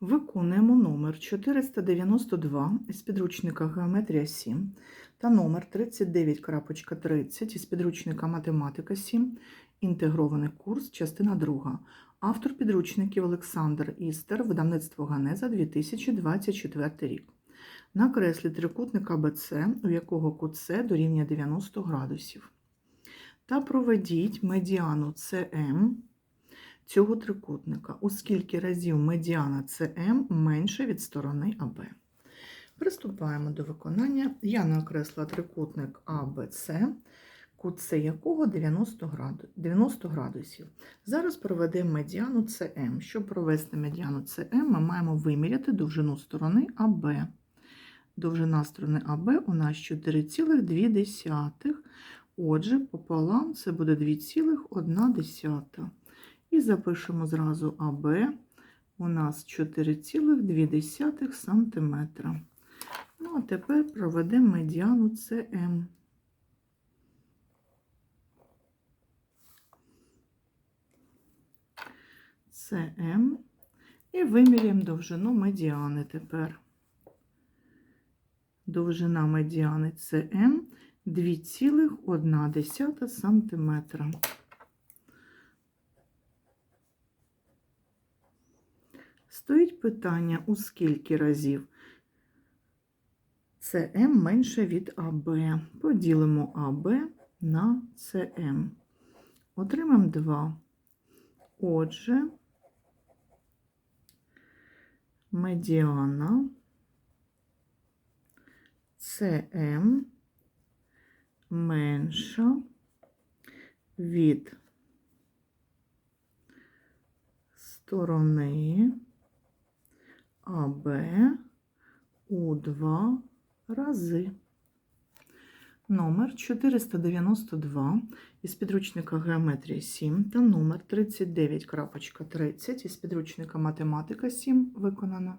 Виконуємо номер 492 із підручника Геометрія 7 та номер 39.30 із підручника Математика 7, інтегрований курс, частина 2. Автор підручників Олександр Істер, видавництво Ганеза 2024 рік. Накреслі трикутник АБЦ, у якого кут С дорівнює 90 градусів. Та проведіть медіану СМ цього трикутника, оскільки разів медіана СМ менше від сторони АБ. Приступаємо до виконання. Я накресла трикутник АБЦ, кут С якого 90 граду- 90 градусів. Зараз проведемо медіану СМ. Щоб провести медіану СМ, ми маємо виміряти довжину сторони АБ. Довжина сторони АБ у нас 4,2. Отже, пополам це буде 2,1. І запишемо зразу АБ. У нас 4,2 см. Ну, а тепер проведемо медіану СМ. СМ. І виміряємо довжину медіани тепер. Довжина медіани СМ 2,1 см. Стоїть питання, у скільки разів СМ менше від АБ. Поділимо АБ на СМ. Отримаємо 2. Отже, медіана СМ менша від сторони АБ у два рази. Номер 492 із підручника Геометрія 7 та номер 39.30 із підручника Математика 7 виконано.